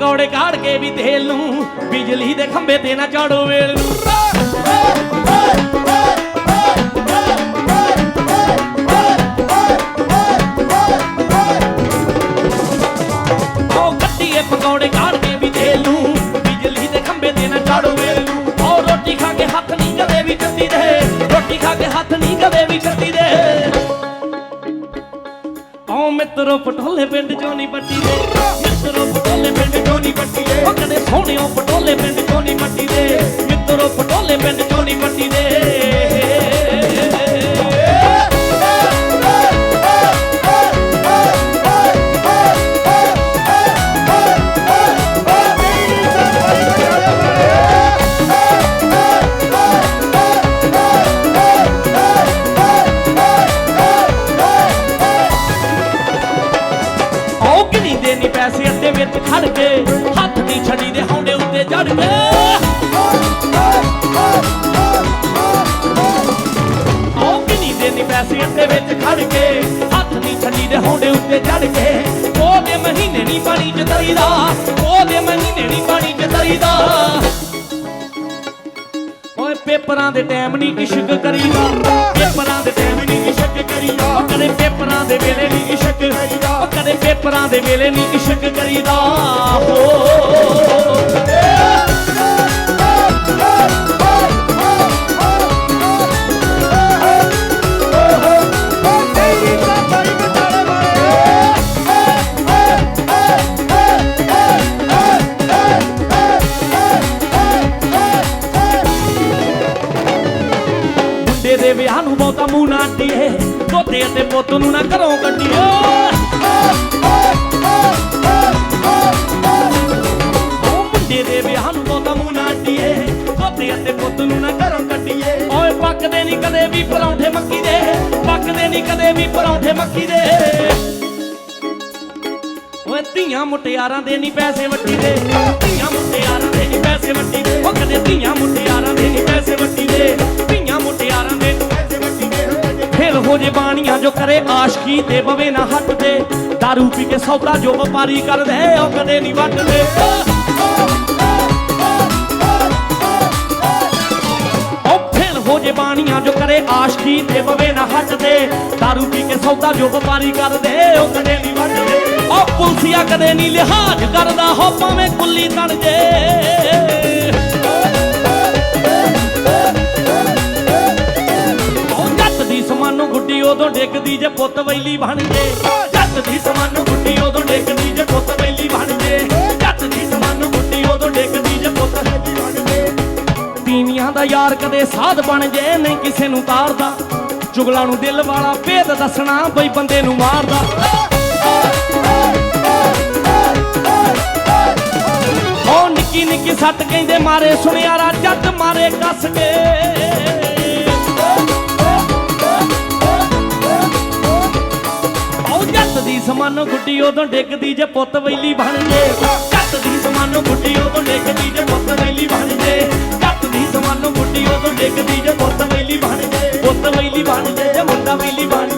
ਪਕੌੜੇ ਕਾੜ ਕੇ ਵੀ ਤੇਲ ਨੂੰ, ਬਿਜਲੀ ਦੇ ਖੰਭੇ ਤੇ ਨਾ ਚਾੜੋ ਵੇਲ ਨੂੰ। ਉਹ ਕੱਟੀਏ ਪਕੌੜੇ ਕਾੜ ਕੇ ਵੀ ਤੇਲ ਨੂੰ, ਬਿਜਲੀ ਦੇ ਖੰਭੇ ਤੇ ਨਾ ਚਾੜੋ ਵੇਲ ਨੂੰ। ਉਹ ਰੋਟੀ ਖਾ ਕੇ ਹੱਥ ਨਹੀਂ ਕਦੇ ਵੀ ਚੱਦੀ ਦੇ, ਰੋਟੀ ਖਾ ਕੇ ਹੱਥ ਨਹੀਂ ਕਦੇ ਵੀ ਚੱਦੀ ਦੇ। ਓ ਮਿੱਤਰੋ ਪਟੋਲੇ ਪਿੰਡ ਚੋਂ ਪੱਟੀ ਦੇ ਮਿੱਤਰੋ ਪਟੋਲੇ ਪਿੰਡ ਚੋਂ ਨਹੀਂ ਪੱਟੀ ਦੇ ਉਹ ਕਦੇ ਸੋਹਣਿਓ ਪਟੋਲੇ ਪਿੰਡ ਚੋਂ ਨਹੀਂ ਪੱਟੀ ਦੇ ਮਿੱਤਰੋ ਪਟੋਲੇ ਪਿੰਡ ਚੋਂ ਪੱਟੀ ਦੇ ਵਿੱਚ ਖੜ ਕੇ ਹੱਥ ਨਹੀਂ ਛੱਡੀ ਦੇ ਹੌਂਡੇ ਉੱਤੇ ਚੜ ਕੇ। ਆਓ ਕਿਨੀ ਦੇ ਨਹੀਂ ਪੈਸੇ ਅੱਡੇ ਵਿੱਚ ਖੜ ਕੇ ਹੱਥ ਨਹੀਂ ਛੱਡੀ ਦੇ ਹੌਂਡੇ ਉੱਤੇ ਚੜ ਕੇ। ਉਹਦੇ ਮਹੀਨੇ ਨਹੀਂ ਪਾਣੀ ਚ ਤਰੀਦਾ, ਉਹਦੇ ਮਹੀਨੇ ਨਹੀਂ ਪਾਣੀ ਚ ਤਰੀਦਾ। ਓਏ ਪੇਪਰਾਂ ਦੇ ਟਾਈਮ ਨਹੀਂ ਇਸ਼ਕ ਕਰੀਦਾ, ਪੇਪਰਾਂ ਦੇ ਟਾਈਮ ਨਹੀਂ ਇਸ਼ਕ ਕਰੀਦਾ। ਕਦੇ ਪੇਪਰਾਂ ਦੇ ਵੇਲੇ ਕਦੇ ਦੇ ਵੇਲੇ ਨਹੀਂ ਇਸ਼ਕ ਕਰੀਦਾ ਹੋ। ਦੇ ਵਿਆਹ ਨੂੰ ਬਹੁਤਾ ਮੂੰਹ ਨਾ ਅੱਡੀਏ ਦੋਤੇ ਅਤੇ ਪੁੱਤ ਨੂੰ ਨਾ ਘਰੋਂ ਕੱਢੀਏ। ਦੋਤੇ ਅਤੇ ਪੁੱਤ ਨੂੰ ਨਾ ਘਰੋਂ ਕੱਢੀਏ। ਓਏ ਪੱਕਦੇ ਨਹੀਂ ਕਦੇ ਵੀ ਪਰੌਂਠੇ ਮੱਕੀ ਦੇ। ਪੱਕਦੇ ਨਹੀਂ ਕਦੇ ਵੀ ਪਰੌਂਠੇ ਮੱਕੀ ਦੇ। ਓਏ ਧੀਆਂ ਮੁਟਿਆਰਾਂ ਦੇ ਨਹੀਂ ਪੈਸੇ ਵੱਟੀ ਦੇ। ਧੀਆਂ ਮੁਟਿਆਰਾਂ ਦੇ ਨਹੀਂ ਪੈਸੇ ਵੱਟੀ ਦੇ। ਉਹ ਕਦੇ ਧੀਆਂ ਮੁਟਿਆਰਾਂ ਦੇ ਨਹੀਂ ਪੈਸੇ ਵੱਟੀ ਦੇ। ਧੀਆਂ ਮੁਟਿਆਰਾਂ ਦੇ ਨੀ ਪੈਸੇ ਵੱਟੀ ਦੇ। ਫਿਰ ਹੋ ਜੇ ਬਾਣੀਆਂ ਜੋ ਕਰੇ ਆਸ਼ਕੀ ਤੇ ਬਵੇ ਨਾ ਹੱਟ ਦੇ। दारू ਪੀ ਕੇ ਸੌਦਾ ਜੋ ਵਪਾਰੀ ਕਰਦੇ ਉਹ ਕਦੇ ਨਹੀਂ ਵੱਟਦੇ। ਬਾਣੀਆਂ ਜੋ ਆਸ਼ਕੀ ਤੇ ਬਵੇ ਨਾ ਹੱਟਦੇ। दारू ਪੀ ਕੇ ਸੌਦਾ ਜੋ ਵਪਾਰੀ ਕਰਦੇ, ਉਹ ਕਦੇ ਨਹੀਂ ਵੱਟਦੇ ਉਹ ਪੁਲਸੀਆ ਕਦੇ ਨਹੀਂ ਲਿਹਾਜ਼ ਕਰਦਾ ਹੋ ਭਾਵੇਂ ਕੁੱਲੀ ਤਣ ਜੇ। ਉਹ ਜੱਟ ਦੀ ਸਮਾਨੋਂ ਗੁੱਡੀ ਉਦੋਂ ਡਿੱਗਦੀ ਜੇ ਪੁੱਤ ਵੈਲੀ ਬਣ ਜੇ। ਜੱਟ ਦੀ ਦਾ ਯਾਰ ਕਦੇ ਸਾਧ ਬਣ ਜੇ, ਨਹੀਂ ਕਿਸੇ ਨੂੰ ਤਾਰਦਾ। ਚੁਗਲਾਂ ਨੂੰ ਦਿਲ ਵਾਲਾ ਭੇਦ ਦੱਸਣਾ, ਬਈ ਬੰਦੇ ਨੂੰ ਮਾਰਦਾ। ਉਹ ਨਿੱਕੀ ਨਿੱਕੀ ਸੱਟ ਕਹਿੰਦੇ, ਮਾਰੇ ਸੁਣਿਆਰਾ ਜੱਟ ਮਾਰੇ ਕੱਸ ਕੇ। ਉਹ ਜੱਟ ਦੀ ਸਮਾਨੋ ਗੁੱਡੀ ਉਦੋਂ ਡਿੱਗਦੀ ਜੇ ਪੁੱਤ ਵੈਲੀ ਬਣ ਜੇ। ਜੱਟ ਦੀ ਸਮਾਨੋ ਗੁੱਡੀ ਉਦੋਂ ਡਿੱਗਦੀ ਜੇ ਪੁੱਤ ਵੈਲੀ ਬਣ ਜੇ। ਗੁੱਡੀ ਉਦੋਂ ਡਿੱਗਦੀ ਜੇ ਪੁੱਤ ਵੈਲੀ ਬਣ ਜੇ, ਪੁੱਤ ਵੈਲੀ ਬਣ ਜੇ ਜੇ ਮੁੰਡਾ ਵੈਲੀ ਬਣ